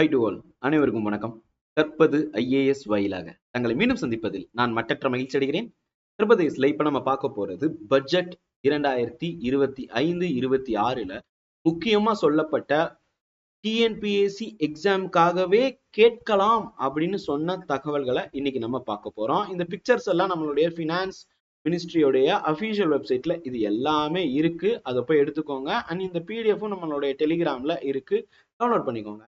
High to all அனைவருக்கும் வணக்கம். கற்பது ஐஏஎஸ் வாயிலாக. தங்களை மீண்டும் சந்திப்பதில் நான் மட்டற்ற மகிழ்ச்சி அடைகிறேன். கற்பதேசில் இப்போ நம்ம பார்க்க போகிறது பட்ஜெட் இரண்டாயிரத்தி இருபத்தி ஐந்து இருபத்தி ஆறில் முக்கியமாக சொல்லப்பட்ட டிஎன்பிஎஸ்சி எக்ஸாமுக்காகவே கேட்கலாம் அப்படின்னு சொன்ன தகவல்களை இன்னைக்கு நம்ம பார்க்க போகிறோம் இந்த பிக்சர்ஸ் எல்லாம் நம்மளுடைய ஃபினான்ஸ் மினிஸ்ட்ரியோடைய அஃபீஷியல் வெப்சைட்ல இது எல்லாமே இருக்கு. அதை போய் எடுத்துக்கோங்க. அண்ட் இந்த பிடிஎஃப்பும் நம்மளுடைய டெலிகிராம்ல இருக்கு. டவுன்லோட் பண்ணிக்கோங்க.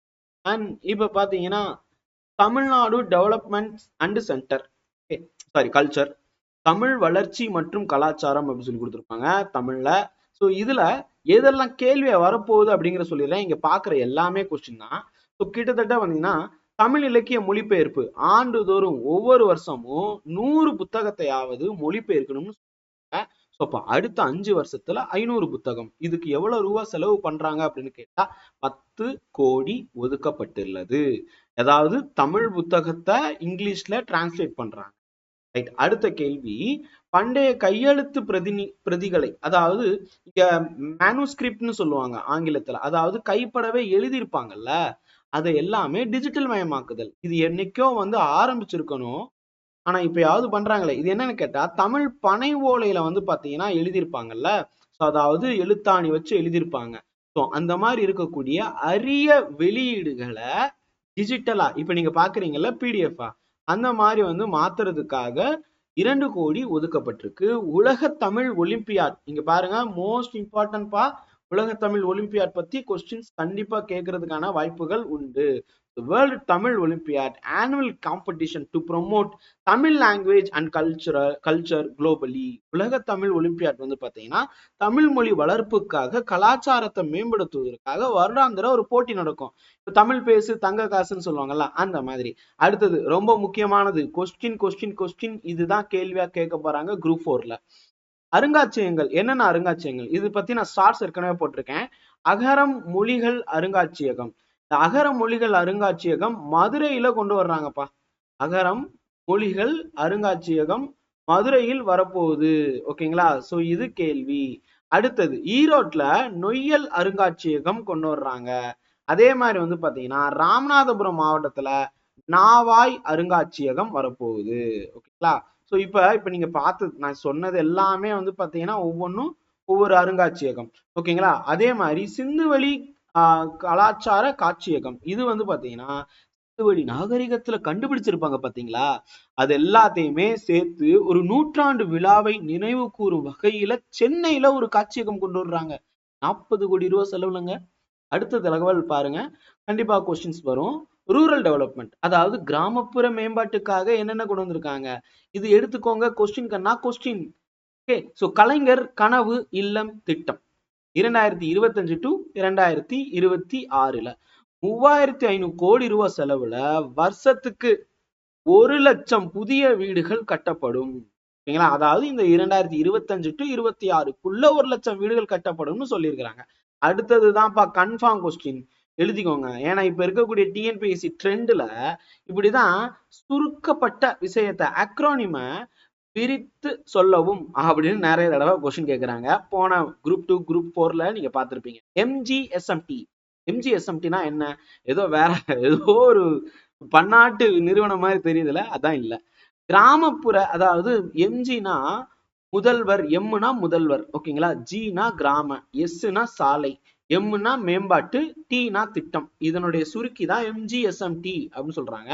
அண்ட் இப்போ பார்த்தீங்கன்னா Tamil Nadu development and centre sorry culture Tamil வளர்ச்சி மற்றும் கலாச்சாரம் அப்படின்னு சொல்லி கொடுத்துருப்பாங்க தமிழ்ல. ஸோ இதுல எதெல்லாம் கேள்வியை வரப்போகுது அப்படிங்கிற சொல்லிடுறேன். இங்க பாக்குற எல்லாமே கொஸ்டின் தான். ஸோ கிட்டத்தட்ட வந்தீங்கன்னா தமிழ் இலக்கிய மொழிபெயர்ப்பு ஆண்டுதோறும் ஒவ்வொரு வருஷமும் நூறு புத்தகத்தையாவது மொழிபெயர்க்கணும்னு சொல்லுவாங்க ஸோ அப்போ அடுத்த அஞ்சு வருஷத்துல ஐநூறு புத்தகம். இதுக்கு எவ்வளவு ரூபா செலவு பண்றாங்க அப்படின்னு கேட்டா பத்து கோடி ஒதுக்கப்பட்டுள்ளது. அதாவது தமிழ் புத்தகத்தை இங்கிலீஷ்ல டிரான்ஸ்லேட் பண்றாங்க. ரைட் அடுத்த கேள்வி பண்டைய கையெழுத்து பிரதினி பிரதிகளை அதாவது இங்க மேனுஸ்கிரிப்ட்னு சொல்லுவாங்க ஆங்கிலத்துல. அதாவது கைப்படவே எழுதியிருப்பாங்கல்ல. அதை எல்லாமே டிஜிட்டல் மயமாக்குதல். இது என்னைக்கோ வந்து ஆரம்பிச்சிருக்கணும். ஆனா இப்பயாவது பண்றாங்களே இது என்னன்னு கேட்டா தமிழ் பனை ஓலையில வந்து பாத்தீங்கன்னா எழுதியிருப்பாங்கல்ல? ஸோ அதாவது எழுத்தாணி வச்சு எழுதியிருப்பாங்க. ஸோ அந்த மாதிரி இருக்கக்கூடிய அரிய வெளியீடுகளை டிஜிட்டலா இப்ப நீங்க பாக்குறீங்கல்ல பிடிஎஃபா அந்த மாதிரி வந்து மாத்துறதுக்காக இரண்டு கோடி ஒதுக்கப்பட்டிருக்கு. உலக தமிழ் ஒலிம்பியாட் இங்க பாருங்க மோஸ்ட் இம்பார்ட்டன்ட் பா உலக தமிழ் ஒலிம்பியாட் பத்தி கொஸ்டின்ஸ் கண்டிப்பா கேட்கறதுக்கான வாய்ப்புகள் உண்டு. World Tamil olympiad annual competition to promote Tamil language and culture culture globally உலக தமிழ் ஒலிம்பியாட் வந்து பாத்தீங்கன்னா தமிழ் மொழி வளர்ப்புக்காக கலாச்சாரத்தை மேம்படுத்துவதற்காக வருடாந்திர ஒரு போட்டி நடக்கும். இப்போ தமிழ் பேசு தங்க காசுன்னு சொல்லுவாங்கல்ல அந்த மாதிரி. அடுத்தது ரொம்ப முக்கியமானது கொஸ்டின் கொஸ்டின் கொஸ்டின் இதுதான் கேள்வியா கேட்க போறாங்க குரூப் ஃபோர்ல அருங்காட்சியகங்கள். என்னென்ன அருங்காட்சியகங்கள்? இது பத்தி நான் ஸ்டார்ஸ் ஏற்கனவே போட்டிருக்கேன். அகரம் மொழிகள் அருங்காட்சியகம். இந்த அகர மொழிகள் அருங்காட்சியகம் மதுரையில கொண்டு வர்றாங்கப்பா. அகரம் மொழிகள் அருங்காட்சியகம் மதுரையில் வரப்போகுது. ஓகேங்களா? சோ இது கேள்வி. அடுத்தது ஈரோட்ல நொய்யல் அருங்காட்சியகம் கொண்டு வர்றாங்க. அதே மாதிரி வந்து பாத்தீங்கன்னா ராமநாதபுரம் மாவட்டத்துல நாவாய் அருங்காட்சியகம் வரப்போகுது. ஓகேங்களா? ஸோ இப்போ இப்போ நீங்க பார்த்து நான் சொன்னது எல்லாமே வந்து பாத்தீங்கன்னா ஒவ்வொன்றும் ஒவ்வொரு அருங்காட்சியகம். ஓகேங்களா? அதே மாதிரி சிந்துவெளி ஆஹ் கலாச்சார காட்சியகம். இது வந்து பாத்தீங்கன்னா சிந்துவெளி நாகரிகத்துல கண்டுபிடிச்சிருப்பாங்க பாத்தீங்களா? அது எல்லாத்தையுமே சேர்த்து ஒரு நூற்றாண்டு விழாவை நினைவு கூறும் வகையில சென்னையில ஒரு காட்சியகம் கொண்டு வர்றாங்க. நாற்பது கோடி ரூபா செலவுலங்க. அடுத்த தகவல் பாருங்க. கண்டிப்பா கொஸ்டின்ஸ் வரும். ரூரல் டெவலப்மெண்ட் அதாவது கிராமப்புற மேம்பாட்டுக்காக என்னென்ன கொண்டு வந்திருக்காங்க? இது எடுத்துக்கோங்க கொஸ்டின் கண்ணா கொஸ்டின் ஓகே ஸோ கலைஞர் கனவு இல்லம் திட்டம். இரண்டாயிரத்தி இருபத்தஞ்சு டு இரண்டாயிரத்தி இருபத்தி ஆறுல மூவாயிரத்தி ஐநூறு கோடி ரூபாய் செலவுல வருஷத்துக்கு ஒரு லட்சம் புதிய வீடுகள் கட்டப்படும். ஓகேங்களா அதாவது இந்த இரண்டாயிரத்தி இருபத்தஞ்சு டு இருபத்தி ஆறுக்குள்ள ஒரு லட்சம் வீடுகள் கட்டப்படும்னு சொல்லியிருக்கிறாங்க. அடுத்ததுதான்ப்பா கன்ஃபார்ம் கொஸ்டின் எழுதிக்கோங்க. ஏன்னா இப்ப இருக்கக்கூடிய டிஎன்பிஎஸ்சி ட்ரெண்ட்ல இப்படிதான் சுருக்கப்பட்ட விஷயத்தை அக்ரோனிம பிரித்து சொல்லவும் அப்படின்னு நிறைய தடவை கொஸ்டின் கேட்குறாங்க போன குரூப் டூ குரூப் போர்ல நீங்க பார்த்துருப்பீங்க. எம்ஜிஎஸ்எம்டி எம்ஜிஎஸ்எம்டினா என்ன? ஏதோ வேற ஏதோ ஒரு பன்னாட்டு நிறுவனம் மாதிரி தெரியுதுல அதான் இல்ல. கிராமப்புற அதாவது எம்ஜினா முதல்வர் எம்னா முதல்வர் ஓகேங்களா? ஜினா கிராம எஸ்னா சாலை எம்னா மேம்பாட்டு டீனா திட்டம். இதனுடைய சுருக்கி தான் எம்ஜிஎஸ்எம்டி அப்படின்னு சொல்றாங்க.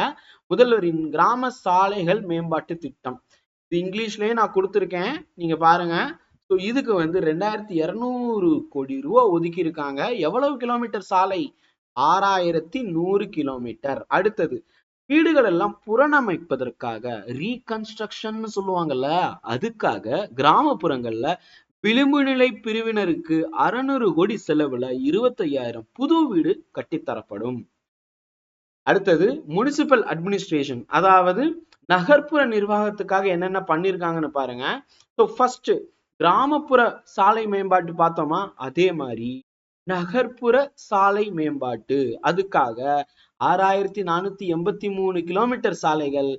முதல்வரின் கிராம சாலைகள் மேம்பாட்டு திட்டம். இது இங்கிலீஷ்லயே நான் கொடுத்துருக்கேன். நீங்க பாருங்க. ஸோ இதுக்கு வந்து ரெண்டாயிரத்தி இருநூறு கோடி ரூபா ஒதுக்கி இருக்காங்க எவ்வளவு கிலோமீட்டர் சாலை? ஆறாயிரத்தி நூறு கிலோமீட்டர். அடுத்தது வீடுகள் எல்லாம் புறணமைப்பதற்காக ரீகன்ஸ்ட்ரக்ஷன் சொல்லுவாங்கல்ல அதுக்காக கிராமப்புறங்கள்ல விளிம்பு நிலை பிரிவினருக்கு அறுநூறு கோடி செலவுல இருபத்தையாயிரம் புது வீடு கட்டித்தரப்படும். அடுத்தது முனிசிபல் அட்மினிஸ்ட்ரேஷன் அதாவது நகர்ப்புற நிர்வாகத்துக்காக என்னென்ன பண்ணிருக்காங்கன்னு பாருங்க. ஸோ ஃபர்ஸ்ட் கிராமப்புற சாலை மேம்பாட்டு பார்த்தோமா? அதே மாதிரி நகர்ப்புற சாலை மேம்பாட்டு. அதுக்காக ஆறாயிரத்தி நானூத்தி எண்பத்தி மூணு கிலோமீட்டர் சாலைகள்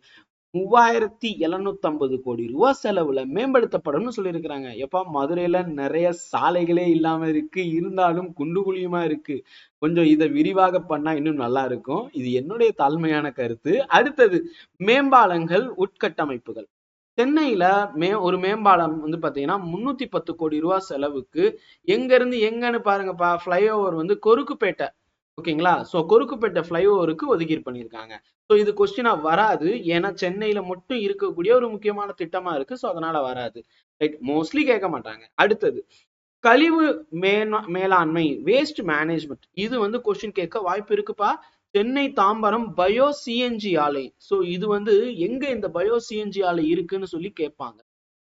மூவாயிரத்தி எழுநூத்தி ஐம்பது கோடி ரூபாய் செலவுல மேம்படுத்தப்படும்னு சொல்லியிருக்கிறாங்க. எப்பா மதுரையில நிறைய சாலைகளே இல்லாம இருக்கு. இருந்தாலும் குண்டு குழியுமா இருக்கு? கொஞ்சம் இதை விரிவாக பண்ணா இன்னும் நல்லா இருக்கும். இது என்னுடைய தாழ்மையான கருத்து. அடுத்தது மேம்பாலங்கள் உட்கட்டமைப்புகள். சென்னையில மே ஒரு மேம்பாலம் வந்து பாத்தீங்கன்னா முன்னூத்தி பத்து கோடி ரூபாய் செலவுக்கு எங்க இருந்து எங்கன்னு பாருங்கப்பா ஃபிளைஓவர் வந்து கொருக்குப்பேட்டை. ஓகேங்களா? சோ கொருக்குப்பேட்டை ஃப்ளைஓவருக்கு ஒதுக்கீடு பண்ணியிருக்காங்க. ஸோ இது கொஸ்டினா வராது. ஏன்னா சென்னையில மட்டும் இருக்கக்கூடிய ஒரு முக்கியமான திட்டமா இருக்கு. ஸோ அதனால வராது. ரைட் மோஸ்ட்லி கேட்க மாட்டாங்க. அடுத்தது கழிவு மேலாண்மை வேஸ்ட் மேனேஜ்மெண்ட் இது வந்து கொஸ்டின் கேட்க வாய்ப்பு இருக்குப்பா. சென்னை தாம்பரம் பயோ சிஎன்ஜி ஆலை. ஸோ இது வந்து எங்க இந்த பயோ சிஎன்ஜி ஆலை இருக்குன்னு சொல்லி கேட்பாங்க.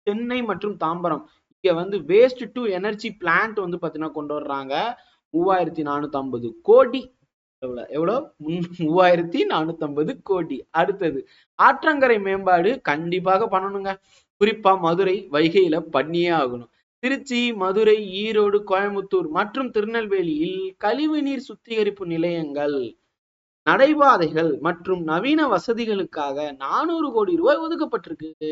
சென்னை மற்றும் தாம்பரம். இங்க வந்து வேஸ்ட் டு எனர்ஜி பிளான்ட் வந்து பாத்தீங்கன்னா கொண்டு வர்றாங்க. மூவாயிரத்தி நானூத்தி ஐம்பது கோடி. எவ்வளவு? எவ்வளோ மூவாயிரத்தி நானூத்தி ஐம்பது கோடி. அடுத்தது ஆற்றங்கரை மேம்பாடு கண்டிப்பாக பண்ணணுங்க. குறிப்பா மதுரை வைகையில பண்ணியே ஆகணும். திருச்சி மதுரை ஈரோடு கோயம்புத்தூர் மற்றும் திருநெல்வேலியில் கழிவுநீர் சுத்திகரிப்பு நிலையங்கள் நடைபாதைகள் மற்றும் நவீன வசதிகளுக்காக நானூறு கோடி ரூபாய் ஒதுக்கப்பட்டிருக்கு.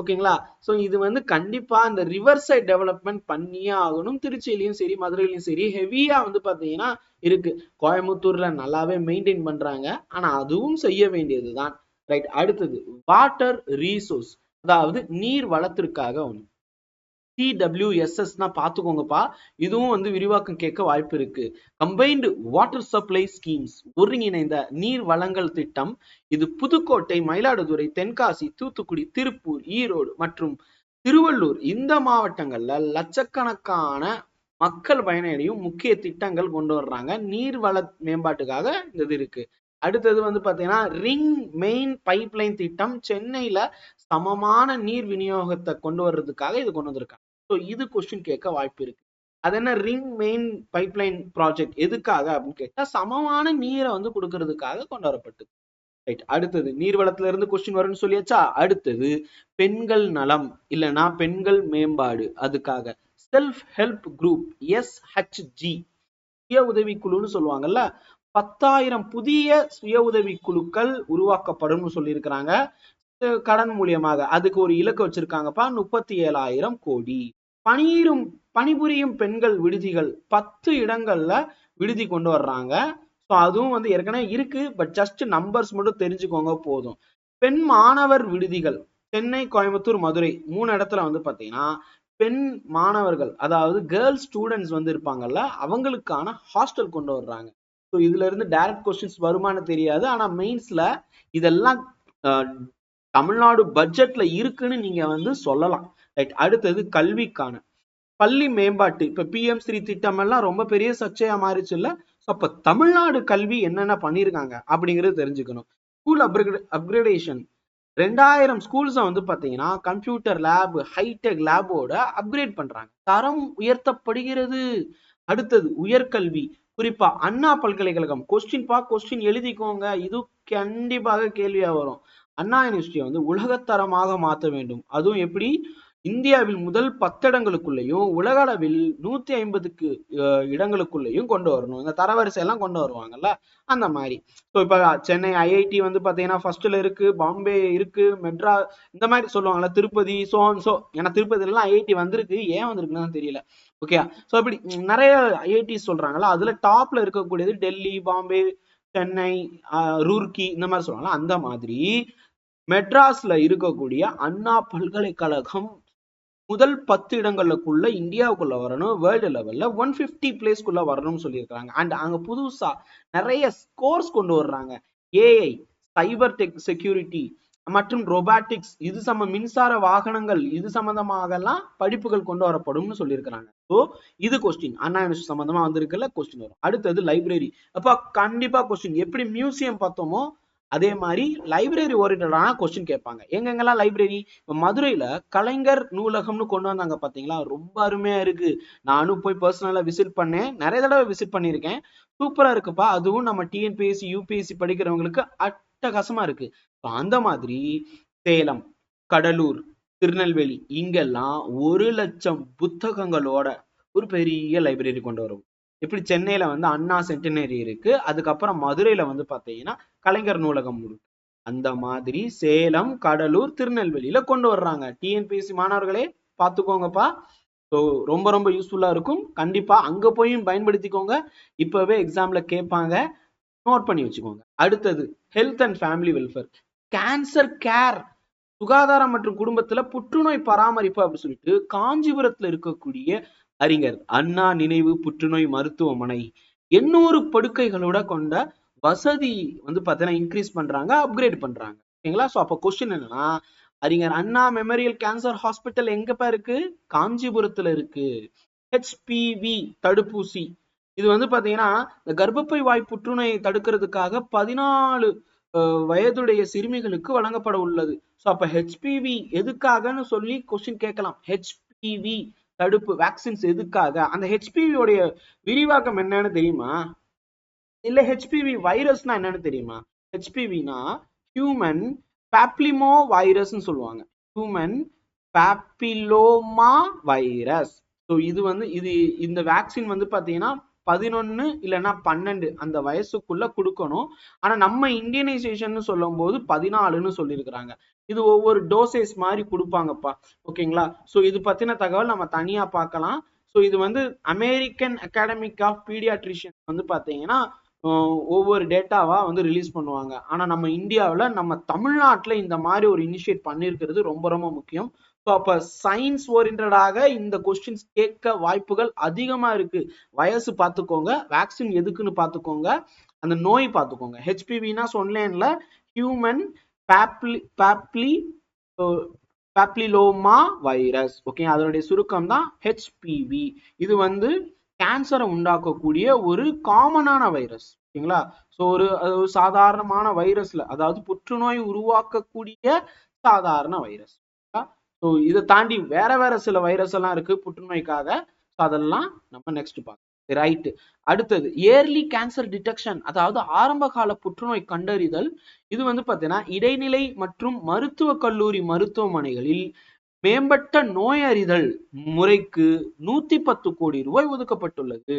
ஓகேங்களா? சோ இது வந்து கண்டிப்பா இந்த ரிவர் சைட் டெவலப்மெண்ட் பண்ணியே ஆகணும். திருச்சியிலையும் சரி மதுரையிலையும் சரி ஹெவியா வந்து பாத்தீங்கன்னா இருக்கு. கோயம்புத்தூர்ல நல்லாவே மெயின்டைன் பண்றாங்க. ஆனா அதுவும் செய்ய வேண்டியதுதான். ரைட் அடுத்தது வாட்டர் ரீசோர்ஸ் அதாவது நீர் வளத்திற்காக ஒன்று டிடபிள்யூஎஸ்எஸ்னா பார்த்துக்கோங்கப்பா இதுவும் வந்து விரிவாக்கம் கேட்க வாய்ப்பு இருக்கு. கம்பைன்டு வாட்டர் சப்ளை ஸ்கீம்ஸ் ஒருங்கிணைந்த நீர் வளங்கள் திட்டம். இது புதுக்கோட்டை மயிலாடுதுறை தென்காசி தூத்துக்குடி திருப்பூர் ஈரோடு மற்றும் திருவள்ளூர். இந்த மாவட்டங்கள்ல லட்சக்கணக்கான மக்கள் பயனடையும் முக்கிய திட்டங்கள் கொண்டு வர்றாங்க. நீர்வள மேம்பாட்டுக்காக இந்த இது இருக்கு. அடுத்தது வந்து பாத்தீங்கன்னா ரிங் மெயின் பைப்லைன் திட்டம். சென்னையில சமமான நீர் விநியோகத்தை கொண்டு வர்றதுக்காக இது கொண்டு வந்திருக்காங்க. ஸோ இது கொஸ்டின் கேட்க வாய்ப்பு இருக்கு. அது என்ன? ரிங் மெயின் பைப்லைன் ப்ராஜெக்ட் எதுக்காக அப்படின்னு கேட்டால் சமமான நீரை வந்து கொடுக்கறதுக்காக கொண்டு வரப்பட்டது ரைட் அடுத்தது நீர்வளத்துல இருந்து கொஸ்டின் வரும்னு சொல்லியாச்சா? அடுத்தது பெண்கள் நலம் இல்லைன்னா பெண்கள் மேம்பாடு. அதுக்காக self help group S H G சுய உதவி குழுன்னு சொல்லுவாங்கல்ல? பத்தாயிரம் புதிய சுய உதவி குழுக்கள் உருவாக்கப்படும்னு சொல்லியிருக்கிறாங்க. கடன் மூலியமாக. அதுக்கு ஒரு இலக்கு வச்சிருக்காங்கப்பா. முப்பத்தி ஏழாயிரம் கோடி. பணியிரும் பணிபுரியும் பெண்கள் விடுதிகள் பத்து இடங்கள்ல விடுதி கொண்டு வர்றாங்க. ஸோ அதுவும் வந்து ஏற்கனவே இருக்கு. பட் ஜஸ்ட் நம்பர்ஸ் மட்டும் தெரிஞ்சுக்கோங்க போதும். பெண் மாணவர் விடுதிகள் சென்னை கோயம்புத்தூர் மதுரை மூணு இடத்துல வந்து பாத்தீங்கன்னா பெண் மாணவர்கள் அதாவது கேர்ள்ஸ் ஸ்டூடெண்ட்ஸ் வந்து இருப்பாங்கல்ல அவங்களுக்கான ஹாஸ்டல் கொண்டு வர்றாங்க. ஸோ இதுல இருந்து டைரக்ட் கொஸ்டின்ஸ் வருமானு தெரியாது. ஆனா மெயின்ஸ்ல இதெல்லாம் தமிழ்நாடு பட்ஜெட்ல இருக்குன்னு நீங்க வந்து சொல்லலாம். ரைட் அடுத்தது கல்விக்கான. பள்ளி மேம்பாட்டு இப்ப பிஎம் ஸ்ரீ திட்டம் எல்லாம் ரொம்ப பெரிய சர்ச்சையா மாறிச்சு இல்ல அப்ப தமிழ்நாடு கல்வி என்னென்ன பண்ணிருக்காங்க அப்படிங்கறது தெரிஞ்சுக்கணும். ஸ்கூல் அப்கிரேட் அப்கிரேடேஷன் ரெண்டாயிரம் ஸ்கூல்ஸை வந்து பாத்தீங்கன்னா கம்ப்யூட்டர் லேப் ஹைடெக் லேபோட அப்கிரேட் பண்றாங்க. தரம் உயர்த்தப்படுகிறது. அடுத்தது உயர்கல்வி. குறிப்பா அண்ணா பல்கலைக்கழகம் கொஸ்டின் பா கொஸ்டின் எழுதிக்கோங்க. இது கண்டிப்பாக கேள்வியா வரும். அண்ணா யூனிவர்சிட்டியை வந்து உலகத்தரமாக மாற்ற வேண்டும். அதுவும் எப்படி? இந்தியாவில் முதல் பத்திடங்களுக்குள்ளேயும் உலக அளவில் நூத்தி ஐம்பதுக்கு இடங்களுக்குள்ளேயும் கொண்டு வரணும். இந்த தரவரிசை எல்லாம் கொண்டு வருவாங்கல்ல? அந்த மாதிரி. ஸோ இப்போ சென்னை ஐஐடி வந்து பார்த்தீங்கன்னா ஃபர்ஸ்ட்ல இருக்கு பாம்பே இருக்கு மெட்ரா இந்த மாதிரி சொல்லுவாங்கல்ல திருப்பதி சோ சோ ஏன்னா திருப்பதியிலலாம் ஐஐடி வந்திருக்கு. ஏன் வந்திருக்குன்னு தெரியல. ஓகே ஸோ இப்படி நிறைய ஐஐடி சொல்றாங்கல்ல அதுல டாப்ல இருக்கக்கூடியது டெல்லி பாம்பே சென்னை ஆஹ், ரூர்க்கி இந்த மாதிரி சொல்லுவாங்கல்ல அந்த மாதிரி. மெட்ராஸ்ல இருக்கக்கூடிய அண்ணா பல்கலைக்கழகம் முதல் பத்து இடங்களுக்குள்ள இந்தியாவுக்குள்ள வரணும் வேர்ல்டு லெவல்ல ஒன் பிப்டி பிளேஸ்க்குள்ள வரணும்னு சொல்லியிருக்காங்க. அண்ட் அங்க புதுசா நிறைய ஸ்கோர்ஸ் கொண்டு வர்றாங்க. ஏஐ சைபர் டெக் செக்யூரிட்டி மற்றும் ரொபாட்டிக்ஸ் இது சம மின்சார வாகனங்கள் இது சம்பந்தமாக எல்லாம் படிப்புகள் கொண்டு வரப்படும்னு சொல்லியிருக்கிறாங்க. ஸோ இது கொஸ்டின் அண்ணா யூனிவர்சிட்டி சம்பந்தமா வந்திருக்குல்ல கொஸ்டின் வரும். அடுத்தது லைப்ரரி அப்ப கண்டிப்பா கொஸ்டின் எப்படி மியூசியம் பார்த்தோமோ அதே மாதிரி லைப்ரரி ஓரியன்டான கொஸ்டின் கேட்பாங்க. எங்கெங்கெல்லாம் லைப்ரரி இப்போ மதுரையில கலைஞர் நூலகம்னு கொண்டு வந்தாங்க பார்த்தீங்களா ரொம்ப அருமையாக இருக்கு. நானும் போய் பர்சனலா விசிட் பண்ணேன். நிறைய தடவை விசிட் பண்ணியிருக்கேன். சூப்பராக இருக்குப்பா. அதுவும் நம்ம டிஎன்பிஎஸ்சி யூபிஎஸ்சி படிக்கிறவங்களுக்கு அட்டகாசமா இருக்கு. இப்போ அந்த மாதிரி சேலம் கடலூர் திருநெல்வேலி இங்கெல்லாம் ஒரு லட்சம் புத்தகங்களோட ஒரு பெரிய லைப்ரரி கொண்டு வரும். இப்படி சென்னையில வந்து அண்ணா சென்டினரி இருக்கு. அதுக்கப்புறம் மதுரையில வந்து பாத்தீங்கன்னா கலைஞர் நூலகம் இருக்கு. அந்த மாதிரி சேலம் கடலூர் திருநெல்வேலியில கொண்டு வர்றாங்க. டிஎன்பிஎஸ்சி மாணவர்களே பார்த்துக்கோங்கப்பா ஸோ ரொம்ப ரொம்ப யூஸ்ஃபுல்லா இருக்கும். கண்டிப்பா அங்க போயும் பயன்படுத்திக்கோங்க. இப்பவே எக்ஸாம்ல கேட்பாங்க. நோட் பண்ணி வச்சுக்கோங்க. அடுத்தது health and family welfare cancer care சுகாதாரம் மற்றும் குடும்பத்துல புற்றுநோய் பராமரிப்பு அப்படின்னு சொல்லிட்டு காஞ்சிபுரத்துல இருக்கக்கூடிய அறிஞர் அண்ணா நினைவு புற்றுநோய் மருத்துவமனை. எண்ணூறு படுக்கைகளோட கொண்ட வசதி வந்து பார்த்தீங்கன்னா இன்க்ரீஸ் பண்றாங்க அப்கிரேட் பண்றாங்க. ஓகேங்களா? ஸோ அப்போ கொஸ்டின் என்னன்னா அறிஞர் அண்ணா மெமோரியல் கேன்சர் ஹாஸ்பிட்டல் எங்கப்பா இருக்கு? காஞ்சிபுரத்துல இருக்கு. ஹெச்பிவி தடுப்பூசி. இது வந்து பாத்தீங்கன்னா இந்த கர்ப்பப்பை வாய் புற்றுநோயை தடுக்கிறதுக்காக பதினாலு வயதுடைய சிறுமிகளுக்கு வழங்கப்பட உள்ளது. ஸோ அப்ப ஹெச்பிவி எதுக்காகன்னு சொல்லி கொஸ்டின் கேட்கலாம். ஹெச்பிவி தடுப்பு வேக்சின்ஸ் எதுக்காக? அந்த ஹெச்பிவியோடைய விரிவாக்கம் என்னன்னு தெரியுமா? இல்ல ஹெச்பிவி வைரஸ்னா என்னன்னு தெரியுமா? ஹெச்பிவினா ஹியூமன் பேப்ளிமோ வைரஸ்னு சொல்லுவாங்க. ஹியூமன் பேப்பிலோமா வைரஸ் ஸோ இது வந்து இது இந்த வேக்சின் வந்து பாத்தீங்கன்னா பதினொன்னு இல்லைன்னா பன்னெண்டு அந்த வயசுக்குள்ள கொடுக்கணும். ஆனா நம்ம இந்தியனைசேஷன் சொல்லும் போது பதினாலுன்னு சொல்லியிருக்கிறாங்க. இது ஒவ்வொரு டோசேஸ் மாதிரி கொடுப்பாங்கப்பா. ஓகேங்களா? ஸோ இது பத்தின தகவல் நம்ம தனியா பார்க்கலாம். ஸோ இது வந்து அமெரிக்கன் அகாடமிக் ஆஃப் பீடியாட்ரிஷியன் வந்து பார்த்தீங்கன்னா ஒவ்வொரு டேட்டாவா வந்து ரிலீஸ் பண்ணுவாங்க. ஆனால் நம்ம இந்தியாவில் நம்ம தமிழ்நாட்டில் இந்த மாதிரி ஒரு இனிஷியேட் பண்ணியிருக்கிறது ரொம்ப ரொம்ப முக்கியம். ஸோ அப்போ சயின்ஸ் ஓரியன்டாக இந்த கொஸ்டின்ஸ் கேட்க வாய்ப்புகள் அதிகமாக இருக்கு. வயசு பார்த்துக்கோங்க வேக்சின் எதுக்குன்னு பார்த்துக்கோங்க அந்த நோய் பார்த்துக்கோங்க ஹெச்பிவினா சொன்னேன்ல human papilloma papilloma virus okay அதனுடைய சுருக்கம் தான் ஹெச்பிவி இது வந்து கேன்சரை உண்டாக்கக்கூடிய ஒரு காமனான வைரஸ் ஓகேங்களா? ஸோ ஒரு சாதாரணமான வைரஸ்ல அதாவது புற்றுநோய் உருவாக்கக்கூடிய சாதாரண வைரஸ் ஸோ இதை தாண்டி வேற வேற சில வைரஸ் எல்லாம் இருக்கு புற்றுநோய்க்காக. ஸோ அதெல்லாம் நம்ம நெக்ஸ்ட் பார்க்கலாம். ரைட் அடுத்தது இயர்லி கேன்சர் டிடெக்ஷன் அதாவது ஆரம்ப கால புற்றுநோய் கண்டறிதல். இது வந்து பார்த்தீங்கன்னா இடைநிலை மற்றும் மருத்துவக் கல்லூரி மருத்துவமனைகளில் மேம்பட்ட நோயறிதல் முறைக்கு நூத்தி பத்து கோடி ரூபாய் ஒதுக்கப்பட்டுள்ளது.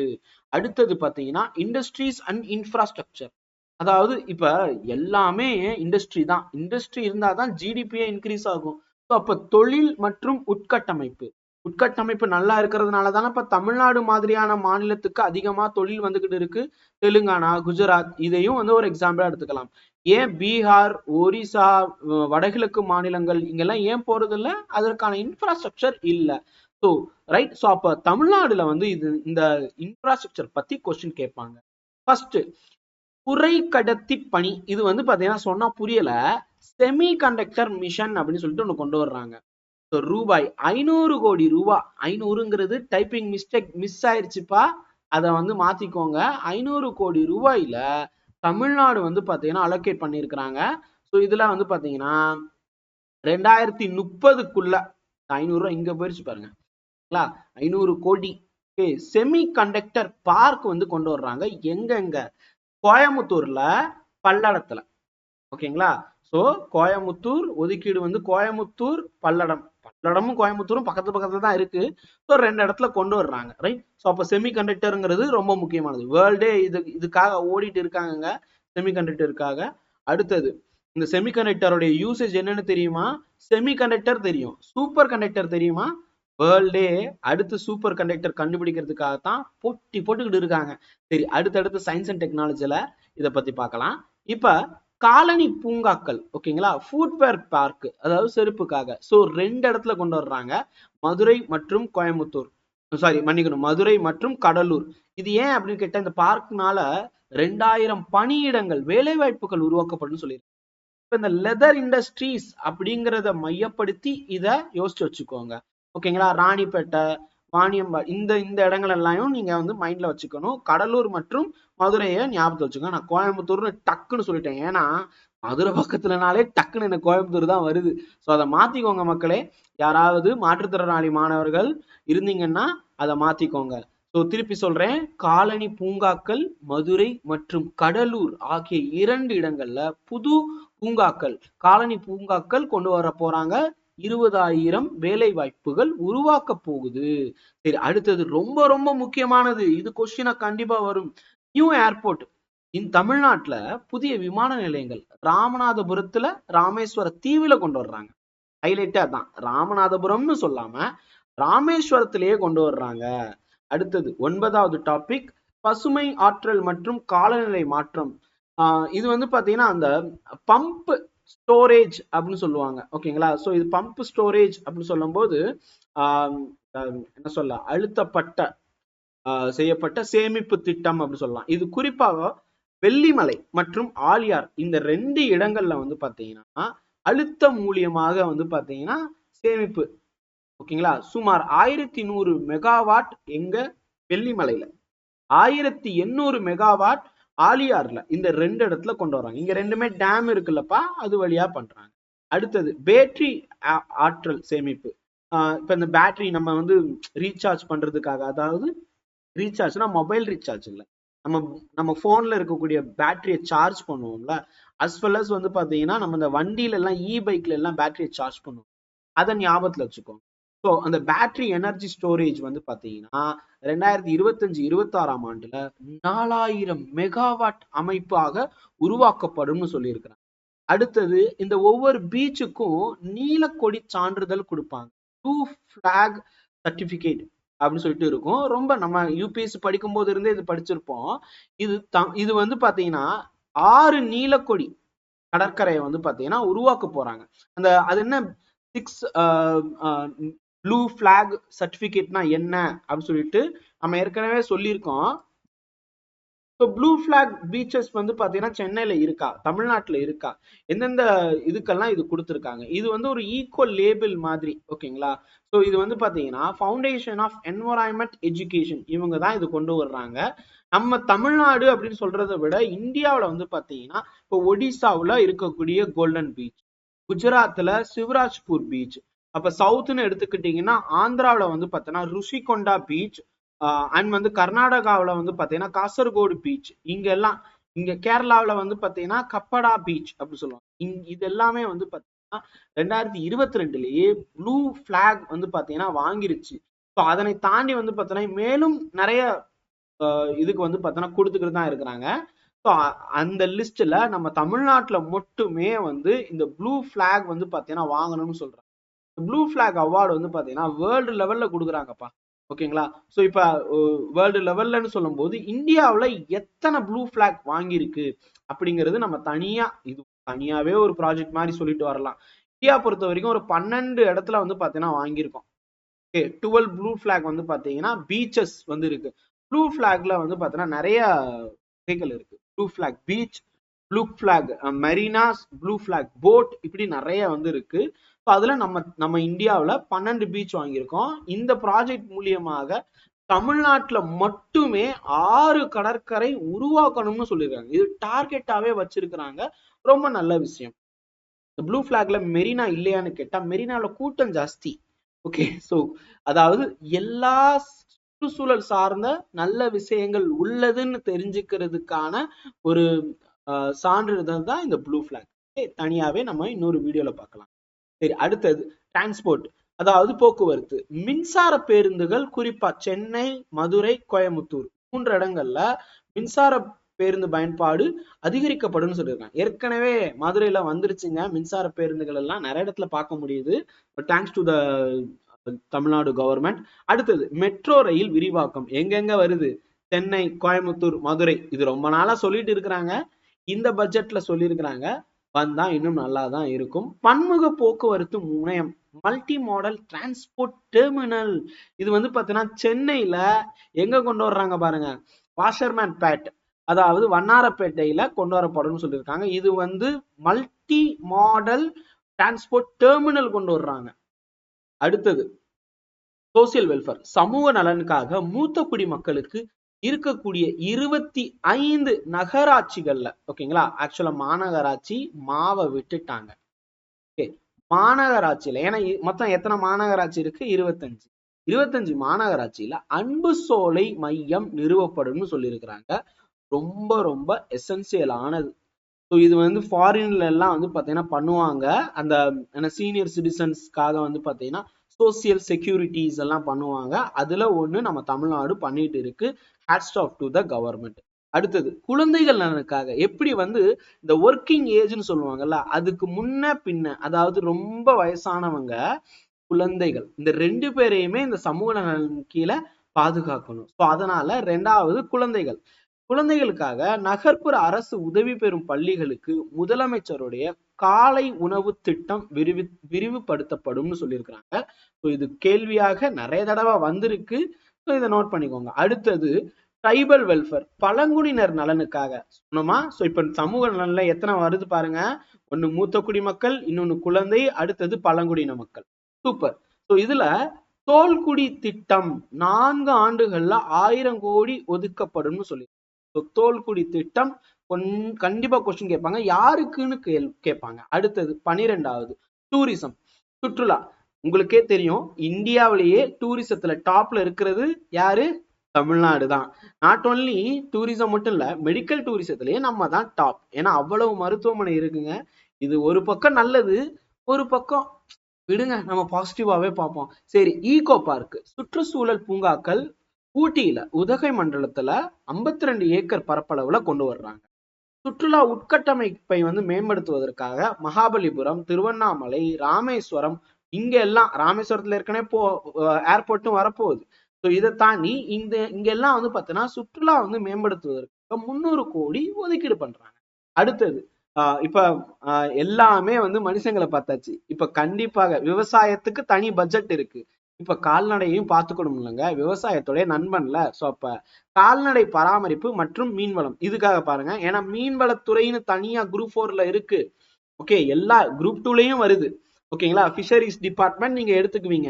அடுத்தது பாத்தீங்கன்னா இண்டஸ்ட்ரீஸ் அண்ட் இன்ஃப்ராஸ்ட்ரக்சர் அதாவது இப்ப எல்லாமே இண்டஸ்ட்ரி தான். இண்டஸ்ட்ரி இருந்தாதான் ஜிடிபியே இன்க்ரீஸ் ஆகும். ஸோ அப்ப தொழில் மற்றும் உட்கட்டமைப்பு. உட்கட்டமைப்பு நல்லா இருக்கிறதுனால தானே இப்போ தமிழ்நாடு மாதிரியான மாநிலத்துக்கு அதிகமா தொழில் வந்துக்கிட்டு இருக்கு. தெலுங்கானா குஜராத் இதையும் வந்து ஒரு எக்ஸாம்பிளா எடுத்துக்கலாம். ஏன் பீகார் ஒரிசா வடகிழக்கு மாநிலங்கள் இங்கெல்லாம் ஏன் போறது இல்லை? அதற்கான இன்ஃப்ராஸ்ட்ரக்சர் இல்லை. ஸோ ரைட் ஸோ அப்போ தமிழ்நாடுல வந்து இது இந்த இன்ஃப்ராஸ்ட்ரக்சர் பத்தி கொஸ்டின் கேட்பாங்க. ஃபர்ஸ்ட் குறை கடத்தி பணி. இது வந்து பாத்தீங்கன்னா சொன்னா புரியல. செமி கண்டக்டர் மிஷன் அப்படின்னு சொல்லிட்டு ஒன்று கொண்டு வர்றாங்க. ஸோ ரூபாய் ஐநூறு கோடி ரூபாய் ஐநூறுங்கிறது டைப்பிங் மிஸ்டேக் மிஸ் ஆயிடுச்சுப்பா அதை வந்து மாத்திக்கோங்க. ஐநூறு கோடி ரூபாயில தமிழ்நாடு வந்து பார்த்தீங்கன்னா அலோகேட் பண்ணியிருக்கிறாங்க. ஸோ இதில் வந்து பார்த்தீங்கன்னா ரெண்டாயிரத்தி முப்பதுக்குள்ள ஐநூறுரூவா இங்கே போயிடுச்சு போயிருச்சு பாருங்க. ஐநூறு கோடி செமி கண்டக்டர் பார்க் வந்து கொண்டு வர்றாங்க. எங்கெங்க? எங்க கோயமுத்தூர்ல பல்லடத்துல. ஓகேங்களா? ஸோ கோயமுத்தூர் ஒதுக்கீடு வந்து கோயமுத்தூர் பல்லடம். இடமும் கோயம்புத்தூரும் பக்கத்து பக்கத்துல தான் இருக்கு. ஸோ ரெண்டு இடத்துல கொண்டு வர்றாங்க. ரைட் ஸோ அப்போ செமி கண்டக்டருங்கிறது ரொம்ப முக்கியமானது. வேர்ல்டே இது இதுக்காக ஓடிட்டு இருக்காங்க செமி கண்டக்டருக்காக அடுத்தது இந்த செமி கண்டக்டருடைய யூசேஜ் என்னன்னு தெரியுமா? செமி கண்டக்டர் தெரியும். சூப்பர் கண்டக்டர் தெரியுமா வேர்ல்டே அடுத்து சூப்பர் கண்டக்டர் கண்டுபிடிக்கிறதுக்காக தான் போட்டி போட்டுக்கிட்டு இருக்காங்க. சரி அடுத்தடுத்து சயின்ஸ் அண்ட் டெக்னாலஜியில இதை பத்தி பார்க்கலாம். இப்போ காலனி பூங்காக்கள் ஓகேங்களா? ஃபுட்வேர் பார்க் அதாவது செருப்புக்காக. ஸோ ரெண்டு இடத்துல கொண்டு வர்றாங்க. மதுரை மற்றும் கோயம்புத்தூர். சாரி மன்னிக்கணும். மதுரை மற்றும் கடலூர். இது ஏன் அப்படின்னு கேட்டால் இந்த பார்க்னால ரெண்டாயிரம் பணியிடங்கள் வேலை வாய்ப்புகள் உருவாக்கப்படும் சொல்லியிருக்காங்க. இப்போ இந்த லெதர் இண்டஸ்ட்ரீஸ் அப்படிங்கிறத மையப்படுத்தி இதை யோசிச்சு வச்சுக்கோங்க. ஓகேங்களா? ராணிப்பேட்டை வாணியம்பா இந்த இந்த இடங்கள் எல்லாம் நீங்க வந்து மைண்ட்ல வச்சுக்கணும். கடலூர் மற்றும் மதுரையை ஞாபகத்தை வச்சுக்கோங்க. நான் கோயம்புத்தூர்னு டக்குன்னு சொல்லிட்டேன். ஏன்னா மதுரை பக்கத்துலனாலே டக்குன்னு எனக்கு கோயம்புத்தூர் தான் வருது. ஸோ அதை மாத்திக்கோங்க மக்களே. யாராவது மாற்றுத்திறனாளி மாணவர்கள் இருந்தீங்கன்னா அதை மாத்திக்கோங்க. ஸோ திருப்பி சொல்றேன். காலனி பூங்காக்கள் மதுரை மற்றும் கடலூர் ஆகிய இரண்டு இடங்கள்ல புது பூங்காக்கள் காலனி பூங்காக்கள் கொண்டு வர போறாங்க. இருபதாயிரம் வேலை வாய்ப்புகள் உருவாக்க போகுது. சரி அடுத்தது ரொம்ப ரொம்ப முக்கியமானது. இது கொஸ்டினா கண்டிப்பா வரும். நியூ ஏர்போர்ட் இந்த தமிழ்நாட்டுல புதிய விமான நிலையங்கள் ராமநாதபுரத்துல ராமேஸ்வர தீவுல கொண்டு வர்றாங்க. ஹைலைட்டா அதான். ராமநாதபுரம்னு சொல்லாம ராமேஸ்வரத்திலேயே கொண்டு வர்றாங்க. அடுத்தது ஒன்பதாவது டாபிக் பசுமை ஆற்றல் மற்றும் காலநிலை மாற்றம். ஆஹ் இது வந்து பாத்தீங்கன்னா அந்த பம்ப் ஸ்டோரேஜ் அப்படின்னு சொல்லுவாங்க. ஓகேங்களா ஸோ இது பம்ப் ஸ்டோரேஜ் அப்படின்னு சொல்லும்போது என்ன சொல்ல அழுத்தப்பட்ட செய்யப்பட்ட சேமிப்பு திட்டம் அப்படின்னு சொல்லலாம். இது குறிப்பாக வெள்ளிமலை மற்றும் ஆலியார் இந்த ரெண்டு இடங்கள்ல வந்து பாத்தீங்கன்னா அழுத்தம் மூலியமாக வந்து பாத்தீங்கன்னா சேமிப்பு ஓகேங்களா சுமார் ஆயிரத்தி நூறு மெகாவாட் எங்க வெள்ளிமலையில. ஆயிரத்தி எண்ணூறு மெகாவாட் ஆலியார்ல இந்த ரெண்டு இடத்துல கொண்டு வராங்க இங்க ரெண்டுமே டேம் இருக்குல்லப்பா அது வழியா பண்றாங்க. அடுத்தது பேட்டரி ஆற்றல் சேமிப்பு. இப்போ இந்த பேட்டரி நம்ம வந்து ரீசார்ஜ் பண்றதுக்காக அதாவது ரீசார்ஜ்னா மொபைல் ரீசார்ஜ் இல்லை. நம்ம நம்ம ஃபோனில் இருக்கக்கூடிய பேட்டரியை சார்ஜ் பண்ணுவோம்ல. அஸ் வெல் அஸ் வந்து பார்த்தீங்கன்னா நம்ம இந்த வண்டியில எல்லாம் இ பைக்ல எல்லாம் பேட்டரியை சார்ஜ் பண்ணுவோம். அதை ஞாபகத்தில் வச்சுக்கோங்க. ஸோ அந்த பேட்டரி எனர்ஜி ஸ்டோரேஜ் வந்து பாத்தீங்கன்னா ரெண்டாயிரத்தி இருபத்தஞ்சு இருபத்தாறாம் ஆண்டுல நாலாயிரம் மெகாவாட் அமைப்பாக உருவாக்கப்படும்னு சொல்லியிருக்கிறாங்க. அடுத்தது இந்த ஒவ்வொரு பீச்சுக்கும் நீலக்கொடி சான்றிதழ் கொடுப்பாங்க. டூ ஃபிளாக் சர்டிஃபிகேட் அப்படின்னு சொல்லிட்டு இருக்கும். ரொம்ப நம்ம யூபிஎஸ்சி படிக்கும் போது இருந்தே இது படிச்சிருப்போம். இது த இது வந்து பாத்தீங்கன்னா ஆறு நீலக்கொடி கடற்கரையை வந்து பாத்தீங்கன்னா உருவாக்க போறாங்க. அந்த அது என்ன? சிக்ஸ் ப்ளூ ஃபிளாக் சர்டிஃபிகேட்னா என்ன அப்படின்னு சொல்லிட்டு நம்ம ஏற்கனவே சொல்லியிருக்கோம். ஸோ ப்ளூ ஃபிளாக் பீச்சஸ் வந்து பார்த்தீங்கன்னா சென்னையில் இருக்கா? தமிழ்நாட்டில் இருக்கா? எந்தெந்த இதுக்கெல்லாம் இது கொடுத்துருக்காங்க? இது வந்து ஒரு ஈக்குவல் லேபிள் மாதிரி ஓகேங்களா? ஸோ இது வந்து பார்த்தீங்கன்னா ஃபவுண்டேஷன் ஆஃப் என்வரான்மெண்ட் எஜுகேஷன் இவங்க தான் இது கொண்டு வர்றாங்க. நம்ம தமிழ்நாடு அப்படின்னு சொல்றதை விட இந்தியாவில் வந்து பார்த்தீங்கன்னா இப்போ ஒடிசாவில் இருக்கக்கூடிய கோல்டன் பீச் குஜராத்தில் சிவராஜ்பூர் பீச் அப்போ சவுத்துன்னு எடுத்துக்கிட்டிங்கன்னா ஆந்திராவில் வந்து பார்த்தீங்கன்னா ருஷிகொண்டா பீச் அண்ட் வந்து கர்நாடகாவில் வந்து பார்த்தீங்கன்னா காசர்கோடு பீச் இங்க எல்லாம் இங்க கேரளாவில் வந்து பார்த்தீங்கன்னா கப்படா பீச் அப்படின்னு சொல்லுவாங்க. இங் இது எல்லாமே வந்து பார்த்தீங்கன்னா ரெண்டாயிரத்தி இருபத்தி ரெண்டுலயே ப்ளூ ஃபிளாக் வந்து பார்த்தீங்கன்னா வாங்கிருச்சு. ஸோ அதனை தாண்டி வந்து பார்த்தீங்கன்னா மேலும் நிறைய இதுக்கு வந்து பார்த்தீங்கன்னா கொடுத்துக்கிட்டு தான் இருக்கிறாங்க. ஸோ அந்த லிஸ்ட்ல நம்ம தமிழ்நாட்டில் மட்டுமே வந்து இந்த ப்ளூ ஃபிளாக் வந்து பார்த்தீங்கன்னா வாங்கணும்னு சொல்றாங்க. ப்ளூ ஃபிளாக் அவார்டு வந்து பார்த்தீங்கன்னா வேர்ல்டு லெவல்ல கொடுக்குறாங்கப்பா. ஓகேங்களா? ஸோ இப்போ வேர்ல்டு லெவல்லன்னு சொல்லும்போது இந்தியாவில் எத்தனை ப்ளூ ஃபிளாக் வாங்கியிருக்கு அப்படிங்கிறது நம்ம தனியா இது தனியாவே ஒரு ப்ராஜெக்ட் மாதிரி சொல்லிட்டு வரலாம். இந்தியா பொறுத்த வரைக்கும் ஒரு பன்னெண்டு இடத்துல வந்து பார்த்தீங்கன்னா வாங்கியிருக்கோம். ஓகே டுவெல் ப்ளூ ஃபிளாக் வந்து பார்த்தீங்கன்னா பீச்சஸ் வந்து இருக்கு. ப்ளூ ஃபிளாக்ல வந்து பார்த்தீங்கன்னா நிறைய வகைகள் இருக்கு. Blue flag beach blue flag marinas blue flag boat இப்படி நிறைய வந்து இருக்கு. ஸோ அதுல நம்ம நம்ம இந்தியாவில் பன்னெண்டு பீச் வாங்கியிருக்கோம். இந்த ப்ராஜெக்ட் மூலியமாக தமிழ்நாட்டில் மட்டுமே ஆறு கடற்கரை உருவாக்கணும்னு சொல்லியிருக்காங்க. இது டார்கெட்டாவே வச்சிருக்கிறாங்க. ரொம்ப நல்ல விஷயம். ப்ளூ ஃபிளாக்ல மெரினா இல்லையான்னு கேட்டா மெரினாவில் கூட்டம் ஜாஸ்தி. ஓகே ஸோ அதாவது எல்லா சுற்றுச்சூழல் சார்ந்த நல்ல விஷயங்கள் உள்ளதுன்னு தெரிஞ்சுக்கிறதுக்கான ஒரு சான்றிதழ் தான் இந்த ப்ளூ ஃபிளாக் தனியாவே நம்ம இன்னொரு வீடியோல பார்க்கலாம். சரி அடுத்தது டிரான்ஸ்போர்ட் அதாவது போக்குவரத்து. மின்சார பேருந்துகள் குறிப்பா சென்னை மதுரை கோயம்புத்தூர் மூன்று இடங்கள்ல மின்சார பேருந்து பயன்பாடு அதிகரிக்கப்படும் சொல்லியிருக்காங்க. ஏற்கனவே மதுரையில வந்துருச்சுங்க மின்சார பேருந்துகள் எல்லாம் நிறைய இடத்துல பார்க்க முடியுது. Thanks to the Tamil Nadu government அடுத்தது மெட்ரோ ரயில் விரிவாக்கம். எங்கெங்க வருது? சென்னை கோயம்புத்தூர் மதுரை. இது ரொம்ப நாளா சொல்லிட்டு இருக்கிறாங்க. இந்த பட்ஜெட்ல சொல்லியிருக்கிறாங்க. வந்தா இன்னும் நல்லா தான் இருக்கும். பன்முக போக்குவரத்து முனையம் மல்டி மாடல் டிரான்ஸ்போர்ட் டெர்மினல் இது வந்து பாத்தீங்கன்னா சென்னையில எங்க கொண்டு வர்றாங்க பாருங்க? வாஷர்மேன் பேட் அதாவது வண்ணாரப்பேட்டையில கொண்டு வரப்படும் சொல்லியிருக்காங்க. இது வந்து மல்டி மாடல் டிரான்ஸ்போர்ட் டெர்மினல் கொண்டு வர்றாங்க. அடுத்தது சோசியல் வெல்ஃபேர் சமூக நலனுக்காக மூத்த குடிமக்களுக்கு இருக்கக்கூடிய இருபத்தி ஐந்து நகராட்சிகள்ல ஓகேங்களா? ஆக்சுவலா மாநகராட்சி மாவை விட்டுட்டாங்க. ஓகே மாநகராட்சியில ஏன்னா மொத்தம் எத்தனை மாநகராட்சி இருக்கு? இருபத்தஞ்சு. இருபத்தஞ்சு மாநகராட்சியில அன்பு சோலை மையம் நிறுவப்படும்னு சொல்லியிருக்கிறாங்க. ரொம்ப ரொம்ப எசென்சியலானது ஸோ இது வந்து ஃபாரின்ல எல்லாம் வந்து பார்த்தீங்கன்னா பண்ணுவாங்க. அந்த சீனியர் சிட்டிசன்ஸ்க்காக வந்து பார்த்தீங்கன்னா சோசியல் செக்யூரிட்டிஸ் எல்லாம் பண்ணுவாங்க. அதுல ஒண்ணு நம்ம தமிழ்நாடு பண்ணிட்டு இருக்கு. Hats off to the government அடுத்தது குழந்தைகள் நலனுக்காக எப்படி வந்து இந்த ஒர்க்கிங் ஏஜ்னு சொல்லுவாங்கல்ல அதுக்கு முன்ன பின்ன அதாவது ரொம்ப வயசானவங்க குழந்தைகள் இந்த ரெண்டு பேரையுமே இந்த சமூக நலன் கீழே பாதுகாக்கணும். ஸோ அதனால ரெண்டாவது குழந்தைகள். குழந்தைகளுக்காக நகர்ப்புற அரசு உதவி பெறும் பள்ளிகளுக்கு முதலமைச்சருடைய காலை உணவு திட்டம் விரிவி விரிவுபடுத்தப்படும்னு சொல்லியிருக்கிறாங்க. ஸோ இது கேள்வியாக நிறைய தடவை வந்திருக்கு. ஸோ இதை நோட் பண்ணிக்கோங்க. அடுத்தது ட்ரைபல் வெல்ஃபேர் பழங்குடியினர் நலனுக்காக. சொன்னோமா? ஸோ இப்போ சமூக நலன்ல எத்தனை வருது பாருங்க. ஒன்று மூத்த குடிமக்கள் இன்னொன்னு குழந்தை அடுத்தது பழங்குடியின மக்கள். சூப்பர் ஸோ இதுல தோல்குடி திட்டம் நான்கு ஆண்டுகள்ல ஆயிரம் கோடி ஒதுக்கப்படும்னு சொல்லி ஸோ தோல்குடி திட்டம் கொன் கண்டிப்பா கொஸ்டின் கேட்பாங்க. யாருக்குன்னு கேள் கேட்பாங்க. அடுத்தது பனிரெண்டாவது டூரிசம் சுற்றுலா. உங்களுக்கே தெரியும் இந்தியாவிலேயே டூரிசத்துல டாப்ல இருக்கிறது யாரு? தமிழ்நாடு தான். நாட் ஓன்லி டூரிசம் மட்டும் இல்ல மெடிக்கல் டூரிசத்திலேயே நம்ம தான் டாப் ஏன்னா அவ்வளவு மருத்துவமனை இருக்குங்க. இது ஒரு பக்கம் நல்லது ஒரு பக்கம் விடுங்க நம்ம பாசிட்டிவாவே பார்ப்போம். சரி ஈகோ பார்க் சுற்றுச்சூழல் பூங்காக்கள் ஊட்டியில உதகை மண்டலத்துல ஐம்பத்தி ரெண்டு ஏக்கர் பரப்பளவுல கொண்டு வர்றாங்க. சுற்றுலா உட்கட்டமைப்பை வந்து மேம்படுத்துவதற்காக மகாபலிபுரம் திருவண்ணாமலை ராமேஸ்வரம் இங்க எல்லாம் ராமேஸ்வரத்துல ஏற்கனவே போ ஏர்போர்ட்டும் வரப்போகுது. ஸோ இதை தாண்டி இந்த இங்க எல்லாம் வந்து பார்த்தீங்கன்னா சுற்றுலா வந்து மேம்படுத்துவதற்கு முந்நூறு கோடி ஒதுக்கீடு பண்றாங்க. அடுத்தது ஆஹ் இப்ப எல்லாமே வந்து மனுஷங்களை பார்த்தாச்சு. இப்ப கண்டிப்பாக விவசாயத்துக்கு தனி பட்ஜெட் இருக்கு. இப்ப கால்நடையையும் பார்த்துக்கணும் இல்லைங்க விவசாயத்துடைய நண்பன்ல. சோ அப்ப கால்நடை பராமரிப்பு மற்றும் மீன்வளம் இதுக்காக பாருங்க. ஏன்னா மீன்வளத்துறைன்னு தனியா குரூப் ஃபோர்ல இருக்கு. ஓகே எல்லா குரூப் டூலயும் வருது. ஓகேங்களா ஃபிஷரிஸ் டிபார்ட்மெண்ட் நீங்க எடுத்துக்குவீங்க.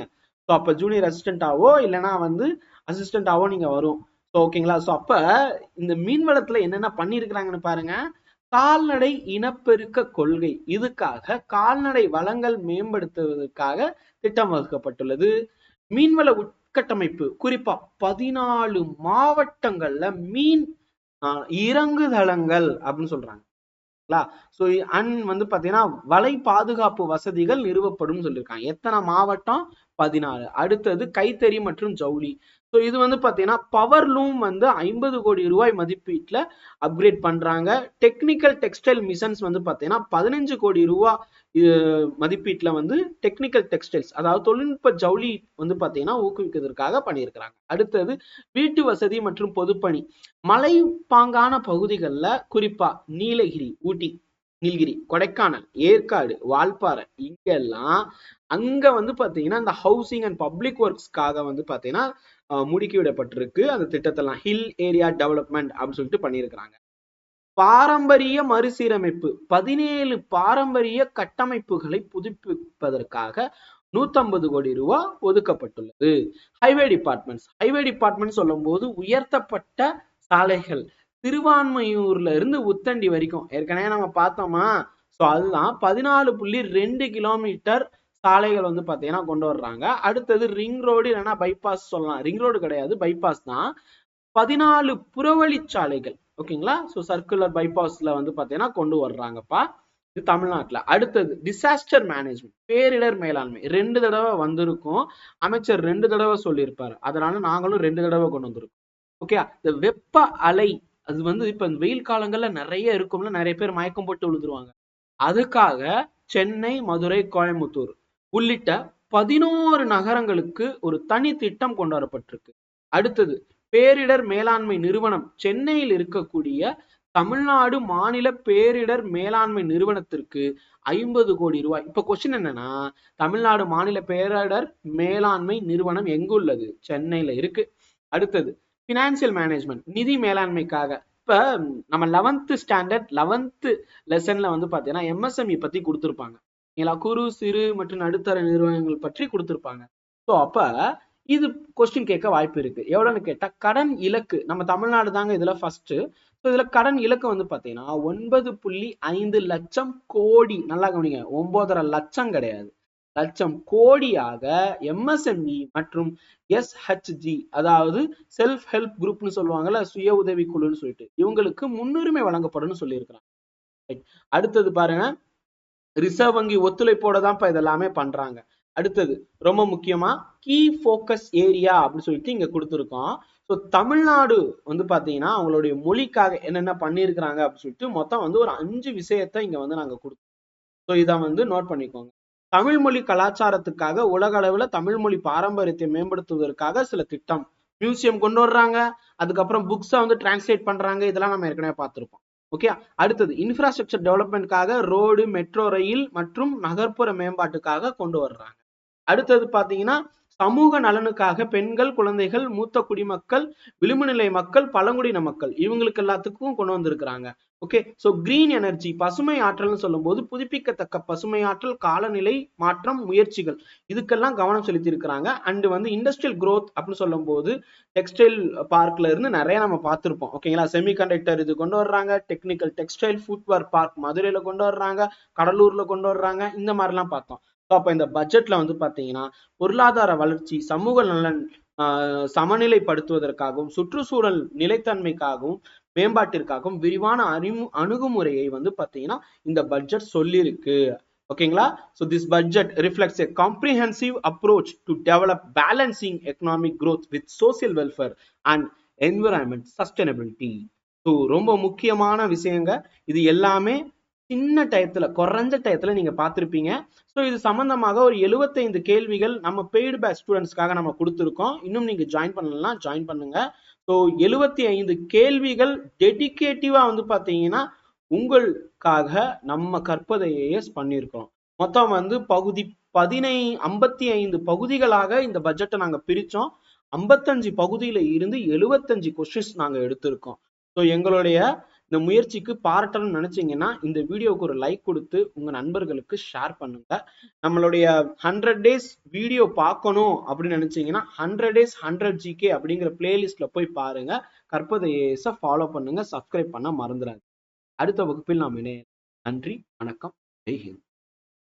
ஸோ அப்ப ஜூனியர் அசிஸ்டண்டாவோ இல்லைன்னா வந்து அசிஸ்டன்டாவோ நீங்க வரும். ஸோ ஓகேங்களா ஸோ அப்ப இந்த மீன்வளத்துல என்னென்ன பண்ணியிருக்கிறாங்கன்னு பாருங்க. கால்நடை இனப்பெருக்க கொள்கை. இதுக்காக கால்நடை வளங்கள் மேம்படுத்துவதற்காக திட்டம் வகுக்கப்பட்டுள்ளது. மீன்வள உட்கட்டமைப்பு குறிப்பா பதினாலு மாவட்டங்கள்ல மீன் இறங்குதளங்கள் அப்படின்னு சொல்றாங்க. ஸோ அண்ட் வந்து பாத்தீங்கன்னா வலை பாதுகாப்பு வசதிகள் நிறுவப்படும் சொல்லியிருக்காங்க. எத்தனை மாவட்டம்? பதினாலு. அடுத்தது கைத்தறி மற்றும் ஜவுளி. ஸோ இது வந்து பாத்தீங்கன்னா பவர் லூம் வந்து ஐம்பது கோடி ரூபாய் மதிப்பீட்டில் அப்கிரேட் பண்றாங்க. டெக்னிக்கல் டெக்ஸ்டைல் மிஷன்ஸ் வந்து பாத்தீங்கன்னா பதினஞ்சு கோடி ரூபா மதிப்பீட்டில் வந்து டெக்னிக்கல் டெக்ஸ்டைல்ஸ் அதாவது தொழில்நுட்ப ஜவுளி வந்து பாத்தீங்கன்னா ஊக்குவிக்கிறதுக்காக பண்ணியிருக்கிறாங்க. அடுத்தது வீட்டு வசதி மற்றும் பொதுப்பணி. மலைப்பாங்கான பகுதிகளில் குறிப்பா நீலகிரி ஊட்டி. நீலகிரி கொடைக்கானல் ஏற்காடு வால்பாறை இங்கெல்லாம் அங்க வந்து பாத்தீங்கன்னா இந்த ஹவுசிங் அண்ட் பப்ளிக் ஒர்க்ஸ்க்காக வந்து பாத்தீங்கன்னா முடுக்கி விடப்பட்டிருக்கு. அந்த திட்டத்தெல்லாம் ஹில் ஏரியா டெவலப்மெண்ட் அப்படின்னு சொல்லிட்டு பண்ணியிருக்கிறாங்க. பாரம்பரிய மறுசீரமைப்பு பதினேழு பாரம்பரிய கட்டமைப்புகளை புதுப்பிப்பதற்காக நூத்தம்பது கோடி ரூபாய் ஒதுக்கப்பட்டுள்ளது. ஹைவே டிபார்ட்மெண்ட்ஸ் ஹைவே டிபார்ட்மெண்ட் சொல்லும் போது உயர்த்தப்பட்ட சாலைகள் திருவான்மையூர்ல இருந்து உத்தண்டி வரைக்கும். ஏற்கனவே நம்ம பார்த்தோமா? ஸோ அதுதான் பதினாலு புள்ளி ரெண்டு கிலோமீட்டர் சாலைகள் வந்து பார்த்தீங்கன்னா கொண்டு வர்றாங்க. அடுத்தது ரிங் ரோடு இல்லைன்னா பைபாஸ் சொல்லலாம். ரிங் ரோடு கிடையாது பைபாஸ் தான். பதினாலு புறவழிச்சாலைகள் ஓகேங்களா? ஸோ சர்க்குலர் பைபாஸ்ல வந்து பார்த்தீங்கன்னா கொண்டு வர்றாங்கப்பா. இது தமிழ்நாட்டில். அடுத்தது டிசாஸ்டர் மேனேஜ்மெண்ட் பேரிடர் மேலாண்மை. ரெண்டு தடவை வந்திருக்கும். அமைச்சர் ரெண்டு தடவை சொல்லியிருப்பாரு. அதனால நாங்களும் ரெண்டு தடவை கொண்டு வந்திருக்கோம். ஓகே இந்த வெப்ப அலை அது வந்து இப்ப வெயில் காலங்கள்ல நிறைய இருக்கும்ல நிறைய பேர் மயக்கம் போட்டு விழுந்துருவாங்க. அதுக்காக சென்னை மதுரை கோயம்புத்தூர் உள்ளிட்ட பதினோரு நகரங்களுக்கு ஒரு தனி திட்டம் கொண்டு வரப்பட்டிருக்கு அடுத்தது பேரிடர் மேலாண்மை நிறுவனம் சென்னையில் இருக்கக்கூடிய தமிழ்நாடு மாநில பேரிடர் மேலாண்மை நிறுவனத்திற்கு ஐம்பது கோடி ரூபாய். இப்ப கொஸ்டின் என்னன்னா தமிழ்நாடு மாநில பேரிடர் மேலாண்மை நிறுவனம் எங்கு உள்ளது? சென்னையில இருக்கு. அடுத்தது ஃபினான்சியல் மேனேஜ்மெண்ட் நிதி மேலாண்மைக்காக. இப்போ நம்ம லெவன்த்து ஸ்டாண்டர்ட் லெவன்த்து லெசன்ல வந்து பாத்தீங்கன்னா எம்எஸ்எம்இ பத்தி கொடுத்துருப்பாங்க. இல்லைங்களா குறு சிறு மற்றும் நடுத்தர நிறுவனங்கள் பற்றி கொடுத்துருப்பாங்க. ஸோ அப்ப இது கொஸ்டின் கேட்க வாய்ப்பு இருக்கு. எவ்வளோன்னு கேட்டா கடன் இலக்கு நம்ம தமிழ்நாடு தாங்க இதுல ஃபர்ஸ்ட் ஸோ இதுல கடன் இலக்கு வந்து பாத்தீங்கன்னா ஒன்பது புள்ளி ஐந்து லட்சம் கோடி நல்லா கவனிங்க ஒன்பதரை லட்சம் கிடையாது. லட்சம் கோடியாக எம்எஸ்எம்இ மற்றும் எஸ்ஹெச்ஜி அதாவது செல்ஃப் ஹெல்ப் குரூப்னு சொல்லுவாங்கல்ல சுய உதவி குழுன்னு சொல்லிட்டு இவங்களுக்கு முன்னுரிமை வழங்கப்படும்னு சொல்லியிருக்கிறாங்க. அடுத்தது பாருங்க ரிசர்வ் வங்கி ஒத்துழைப்போட தான் இப்ப இதெல்லாமே பண்றாங்க. அடுத்தது ரொம்ப முக்கியமா கீ ஃபோக்கஸ் ஏரியா அப்படின்னு சொல்லிட்டு இங்க கொடுத்துருக்கோம். ஸோ தமிழ்நாடு வந்து பாத்தீங்கன்னா அவங்களுடைய மொழிக்காக என்னென்ன பண்ணியிருக்கிறாங்க அப்படின்னு சொல்லிட்டு மொத்தம் வந்து ஒரு அஞ்சு விஷயத்த இங்க வந்து நாங்க கொடுத்தோம். ஸோ இதை வந்து நோட் பண்ணிக்கோங்க. தமிழ் மொழி கலாச்சாரத்துக்காக உலக அளவுல தமிழ் மொழி பாரம்பரியத்தை மேம்படுத்துவதற்காக சில திட்டம். மியூசியம் கொண்டு வர்றாங்க. அதுக்கப்புறம் புக்ஸை வந்து டிரான்ஸ்லேட் பண்றாங்க. இதெல்லாம் நம்ம ஏற்கனவே பார்த்துருப்போம். ஓகே அடுத்தது இன்ஃப்ராஸ்ட்ரக்சர் டெவலப்மெண்ட்காக ரோடு மெட்ரோ ரயில் மற்றும் நகர்ப்புற மேம்பாட்டுக்காக கொண்டு வர்றாங்க. அடுத்தது பாத்தீங்கன்னா சமூக நலனுக்காக பெண்கள் குழந்தைகள் மூத்த குடிமக்கள் விளிம்புநிலை மக்கள் பழங்குடியின மக்கள் இவங்களுக்கு எல்லாத்துக்கும் கொண்டு வந்திருக்கிறாங்க. ஓகே ஸோ கிரீன் எனர்ஜி பசுமை ஆற்றல்னு சொல்லும்போது புதுப்பிக்கத்தக்க பசுமை ஆற்றல் காலநிலை மாற்றம் முயற்சிகள். இதுக்கெல்லாம் கவனம் செலுத்தி இருக்கிறாங்க அண்டு வந்து இண்டஸ்ட்ரியல் க்ரோத் அப்படின்னு சொல்லும்போது டெக்ஸ்டைல் பார்க்ல இருந்து நிறைய நம்ம பார்த்துருப்போம். ஓகேங்களா செமிகண்டக்டர் இது கொண்டு வர்றாங்க. டெக்னிக்கல் டெக்ஸ்டைல் ஃபுட்வேர் பார்க் மதுரையில கொண்டு வர்றாங்க. கடலூர்ல கொண்டு வர்றாங்க. இந்த மாதிரிலாம் பார்த்தோம். அப்போ இந்த பட்ஜெட்ல வந்து பாத்தீங்கன்னா பொருளாதார வளர்ச்சி சமூக நலன் ஆஹ் சமநிலைப்படுத்துவதற்காகவும் சுற்றுச்சூழல் நிலைத்தன்மைக்காகவும் மேம்பாட்டிற்காகவும் விரிவான அறிமு அணுகுமுறையை வந்து பாத்தீங்கன்னா இந்த பட்ஜெட் சொல்லியிருக்கு ஓகேங்களா? So this budget reflects a comprehensive approach to develop balancing economic growth with social welfare and environment sustainability so ரொம்ப முக்கியமான விஷயங்க. இது எல்லாமே சின்ன டயத்துல குறைஞ்ச டயத்துல நீங்க பார்த்துருப்பீங்க. ஸோ இது சம்பந்தமாக ஒரு 75 கேள்விகள் நம்ம பெய்டு பேக் ஸ்டூடெண்ட்ஸ்க்காக நம்ம கொடுத்துருக்கோம். இன்னும் நீங்க ஜாயின் பண்ணலாம் ஜாயின் பண்ணுங்க. ஸோ 75 கேள்விகள் டெடிக்கேட்டிவா வந்து பார்த்தீங்கன்னா உங்களுக்காக நம்ம கற்பதை ஏஎஸ் பண்ணியிருக்கோம் மொத்தம் வந்து பகுதி பதினை ஐம்பத்தி ஐந்து பகுதிகளாக இந்த பட்ஜெட்டை நாங்கள் பிரித்தோம். ஐம்பத்தஞ்சு பகுதியில் இருந்து 75 கொஸ்டின்ஸ் நாங்கள் எடுத்திருக்கோம். ஸோ எங்களுடைய இந்த முயற்சிக்கு பாராட்டணும்னு நினைச்சீங்கன்னா இந்த வீடியோவுக்கு ஒரு லைக் கொடுத்து உங்க நண்பர்களுக்கு ஷேர் பண்ணுங்க. நம்மளுடைய ஹண்ட்ரட் டேஸ் வீடியோ பார்க்கணும் அப்படின்னு நினைச்சீங்கன்னா ஹண்ட்ரட் டேஸ் ஹண்ட்ரட் ஜிகே அப்படிங்கிற பிளேலிஸ்ட்ல போய் பாருங்க. கற்பதை ஏஎஸை ஃபாலோ பண்ணுங்க சப்ஸ்கிரைப் பண்ண மறந்துடாங்க அடுத்த வகுப்பில் நாம் இணைய நன்றி வணக்கம். ஜெய்ஹிந்த்